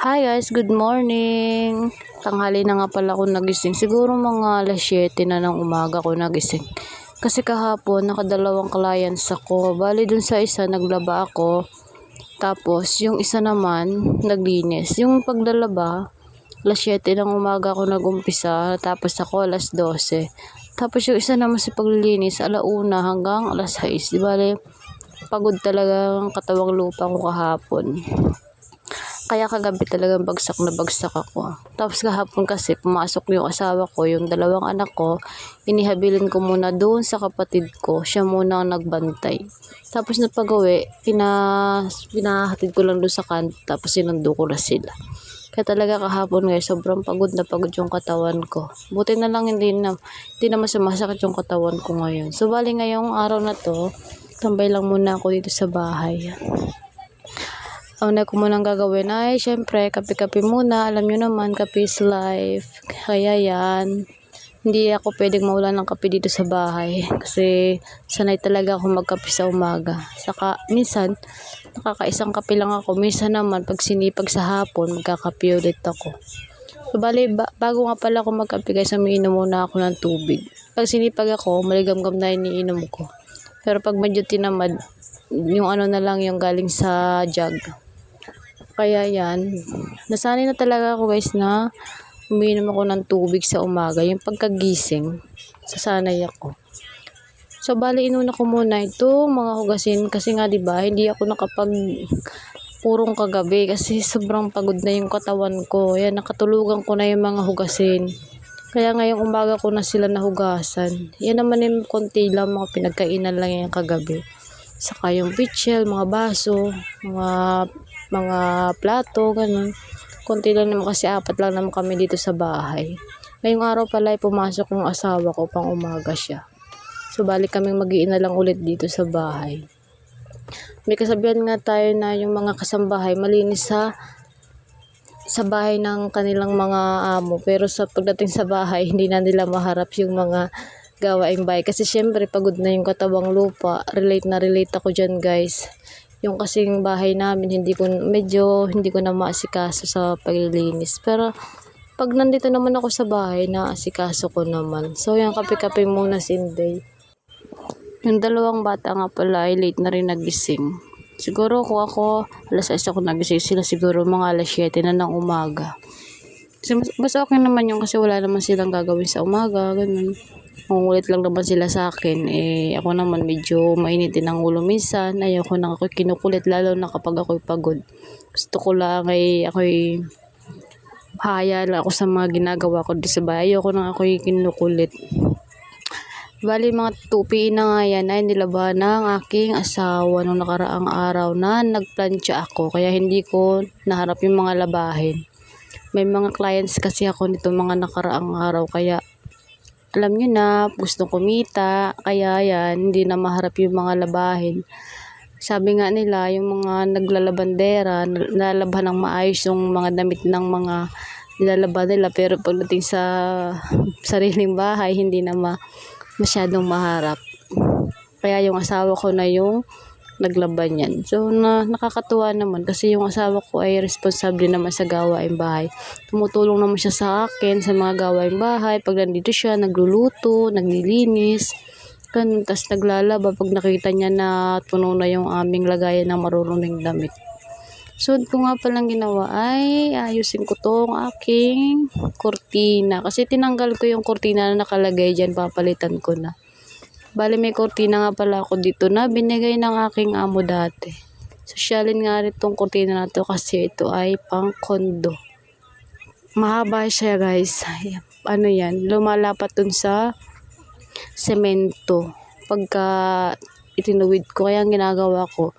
Hi guys, good morning. Tanghali na nga pala ako nagising. Siguro mga alas 7 na ng umaga ko nagising. Kasi kahapon, nakadalawang clients ako. Bali dun sa isa, naglaba ako. Tapos, yung isa naman, naglinis. Yung paglalaba, alas 7 ng umaga ako nagumpisa. Tapos ako, alas 12. Tapos yung isa naman sa paglilinis, alauna hanggang alas 6. Di bali, pagod talaga ang katawang lupa ko kahapon. Kaya kagabi talagang bagsak na bagsak ako. Tapos kahapon kasi pumasok yung asawa ko, yung dalawang anak ko, inihabilin ko muna doon sa kapatid ko. Siya muna ang nagbantay. Tapos na pag-uwi, pina, pinahatid ko lang doon sa kanto, tapos sinundo ko na sila. Kaya talaga kahapon guys, sobrang pagod na pagod yung katawan ko. Buti na lang hindi na, hindi naman sumasakit yung katawan ko ngayon. So bali ngayong araw na to, tambay lang muna ako dito sa bahay. Ang una ko munang gagawin ay, syempre, kape-kape muna. Alam nyo naman, kape is life. Kaya yan. Hindi ako pwedeng maulan ng kape dito sa bahay. Kasi sanay talaga ako magkape sa umaga. Saka, minsan, nakakaisang kape lang ako. Minsan naman, pag sinipag sa hapon, magkakape ulit ako. So, bali, ba- bago nga pala ako magkape guys, umiinom muna ako ng tubig. Pag sinipag ako, maligamgam na iniinom ko. Pero pag medyo tinamad, yung ano na lang yung galing sa jug. Kaya yan, nasanay na talaga ako guys na umiinom ako ng tubig sa umaga. Yung pagkagising, sasanay ako. So, bali, inuna ko muna ito, mga hugasin. Kasi nga, di ba hindi ako nakapag purong kagabi kasi sobrang pagod na yung katawan ko. Yan, nakatulugan ko na yung mga hugasin. Kaya ngayong umaga ko na sila nahugasan. Yan naman yung konti lang, mga pinagkainan lang yung kagabi. Saka yung pitchel, mga baso, mga mga plato, ganun. Konti lang naman kasi apat lang naman kami dito sa bahay. Ngayong araw pala ay pumasok yung asawa ko pang umaga siya. So balik kaming mag na lang ulit dito sa bahay. May kasabihan nga tayo na yung mga kasambahay malinis sa sa bahay ng kanilang mga amo. Pero sa pagdating sa bahay, hindi na nila maharap yung mga gawaing bahay. Kasi syempre, pagod na yung katawang lupa. Relate na relate ako dyan, guys. Yung kasing bahay namin, hindi ko, medyo hindi ko na maasikaso sa paglilinis. Pero, pag nandito naman ako sa bahay, naasikaso ko naman. So, yung kape-kape muna sinday. Yung dalawang bata nga pala ay late na rin nagising. Siguro kung ako, alas 6 ako nagising sila siguro mga alas 7 na ng umaga. Kasi mas, mas okay naman yung kasi wala naman silang gagawin sa umaga, ganun. Mangulit lang naman sila sa akin. Eh, ako naman medyo mainitin ang ulo minsan. Ayoko na ako kinukulit lalo na kapag ako'y pagod. Gusto ko lang ay ako'y haya lang ako sa mga ginagawa ko sa bahay. Ayoko nang ako'y kinukulit. Bali mga tupi na nga yan ay nilaba ng aking asawa nung nakaraang araw na nagplansya ako. Kaya hindi ko naharap yung mga labahin. May mga clients kasi ako nito mga nakaraang araw. Kaya alam nyo na, gustong kumita. Kaya yan, hindi na maharap yung mga labahin. Sabi nga nila, yung mga naglalabandera, nalalaban ng maayos yung mga damit ng mga nilalaban nila. Pero pagdating sa sariling bahay, hindi na ma masyadong maharap. Kaya yung asawa ko na yung naglaban yan. So, na, nakakatuwa naman kasi yung asawa ko ay responsable naman sa gawaing bahay. Tumutulong naman siya sa akin sa mga gawaing bahay. Pag nandito siya, nagluluto, naglilinis, ganun. Tapos naglalaba pag nakita niya na puno na yung aming lagayan ng maruruming damit. So, ko nga palang ginawa ay ayusin ko tong aking kurtina. Kasi tinanggal ko yung kurtina na nakalagay dyan, papalitan ko na. Bali may kurtina nga pala ako dito na binigay ng aking amo dati. Sosyalin nga rin tong kurtina na to kasi ito ay pang kondo. Mahaba siya guys. Ano yan, lumalapat dun sa semento. Pagka itinuwid ko, kaya ang ginagawa ko,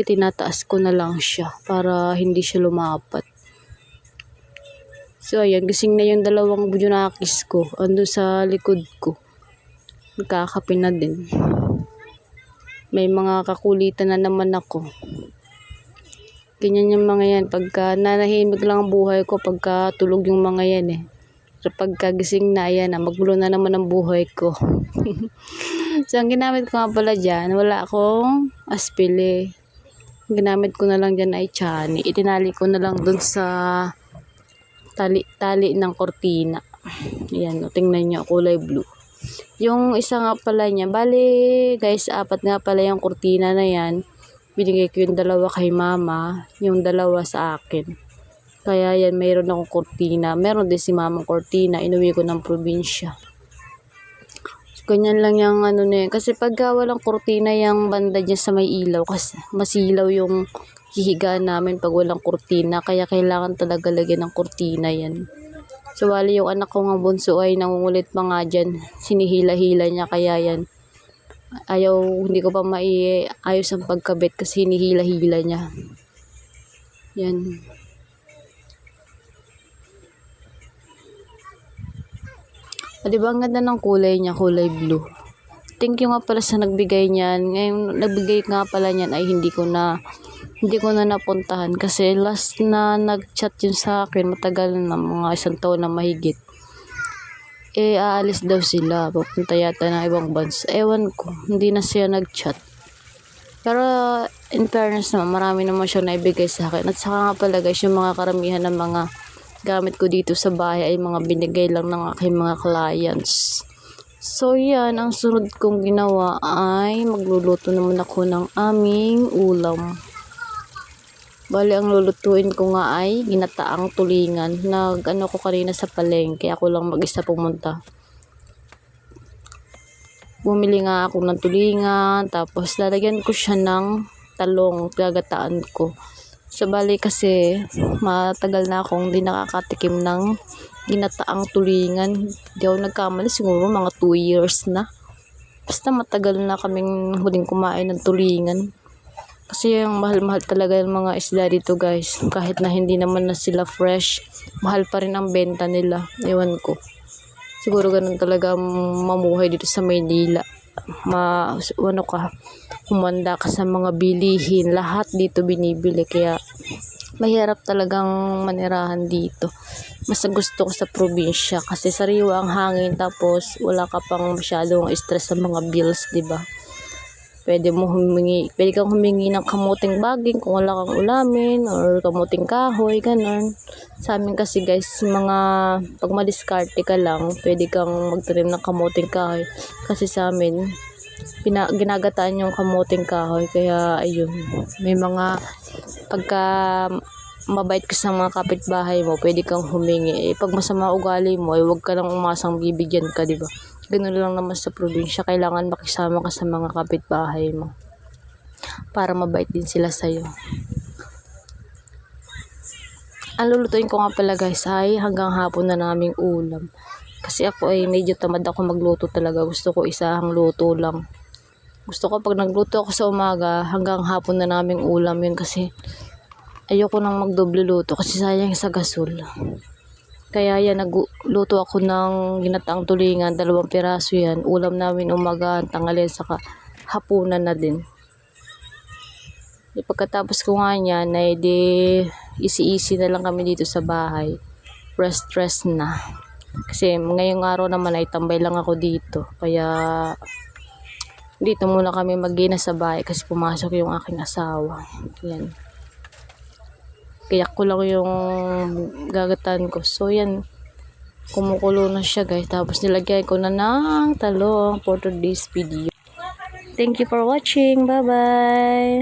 itinataas ko na lang siya para hindi siya lumapat. So, ayan, gising na yung dalawang bunakis ko. Ando sa likod ko. Nagkakape na din. May mga kakulitan na naman ako. Ganyan yung mga yan. Pagka nanahimik lang ang buhay ko, pagka tulog yung mga yan eh. So, pagka gising na, ayan na, magbulo na naman ang buhay ko. so, ang ginamit ko nga pala dyan, wala akong aspili. ginamit ko na lang dyan ay chani. Itinali ko na lang dun sa tali, tali ng kortina. Ayan, tingnan nyo, kulay blue. Yung isa nga pala niya, bali guys, apat nga pala yung kortina na yan. Binigay ko yung dalawa kay mama, yung dalawa sa akin. Kaya yan, mayroon akong kortina. Meron din si mamang kortina, inuwi ko ng probinsya. Ganyan lang yung ano na yun. Kasi pagka walang kortina yung banda dyan sa may ilaw, kasi masilaw yung hihigaan namin pag walang kortina. Kaya kailangan talaga lagyan ng kortina yan. So, wali yung anak ko nga bunso ay nangungulit pa nga dyan. Sinihila-hila niya kaya yan. Ayaw, hindi ko pa maiayos ang pagkabit kasi hinihila-hila niya. Yan. O, diba ang ganda ng kulay niya, kulay blue. Thank you nga pala sa nagbigay niyan. Ngayon, nagbigay nga pala niyan ay hindi ko na hindi ko na napuntahan kasi last na nag-chat yun sa akin matagal na mga isang taon na mahigit eh aalis daw sila papunta yata ng ibang bansa ewan ko hindi na siya nag-chat pero in fairness naman marami naman siya naibigay sa akin at saka nga pala guys yung mga karamihan ng mga gamit ko dito sa bahay ay mga binigay lang ng aking mga clients So, yan. Ang sunod kong ginawa ay magluluto naman ako ng aming ulam. Bali, ang lulutuin ko nga ay ginataang tulingan. Nag, ano ko kanina sa palengke. Ako lang mag-isa pumunta. Bumili nga ako ng tulingan. Tapos, lalagyan ko siya ng talong. Gagataan ko. So, bali kasi, matagal na akong di nakakatikim ng ginataang tulingan. Hindi ako nagkamali. Siguro mga 2 years na. Basta matagal na kaming huling kumain ng tulingan. Kasi yung mahal-mahal talaga yung mga isda dito guys. Kahit na hindi naman na sila fresh, mahal pa rin ang benta nila. Ewan ko. Siguro ganun talaga mamuhay dito sa Maynila. Ma, ano ka, humanda ka sa mga bilihin. Lahat dito binibili. Kaya mahirap talagang manirahan dito. Mas gusto ko sa probinsya kasi sariwa ang hangin tapos wala ka pang masyadong stress sa mga bills, 'di ba? Pwede mo humingi, pwede kang humingi ng kamuting baging kung wala kang ulamin or kamuting kahoy, ganun. Sa amin kasi guys, mga pag madiskarte ka lang, pwede kang magtanim ng kamuting kahoy. Kasi sa amin, pina, ginagataan yung kamuting kahoy. Kaya ayun, may mga pagka mabait ka sa mga kapitbahay mo, pwede kang humingi. Eh, pag masama ugali mo, ay huwag ka lang umasang bibigyan ka, di ba? Ganun lang naman sa probinsya. Kailangan makisama ka sa mga kapitbahay mo. Para mabait din sila sa'yo. Ang lulutuin ko nga pala guys ay hanggang hapon na naming ulam. Kasi ako ay medyo tamad ako magluto talaga. Gusto ko isahang luto lang. Gusto ko pag nagluto ako sa umaga, hanggang hapon na naming ulam yun kasi ayoko nang magdoble luto kasi sayang sa gasol. Kaya yan, nagluto ako ng ginataang tulingan, dalawang piraso yan. Ulam namin umaga, tangalin, saka hapunan na din. Di pagkatapos ko nga niyan, ay di easy-easy na lang kami dito sa bahay. Rest-rest na. Kasi ngayong araw naman ay tambay lang ako dito. Kaya dito muna kami magina sa bahay kasi pumasok yung aking asawa. Yan. Kaya ko lang yung gagatan ko. So, yan. Kumukulo na siya, guys. Tapos, nilagyan ko na ng talong for today's video. Thank you for watching. Bye-bye!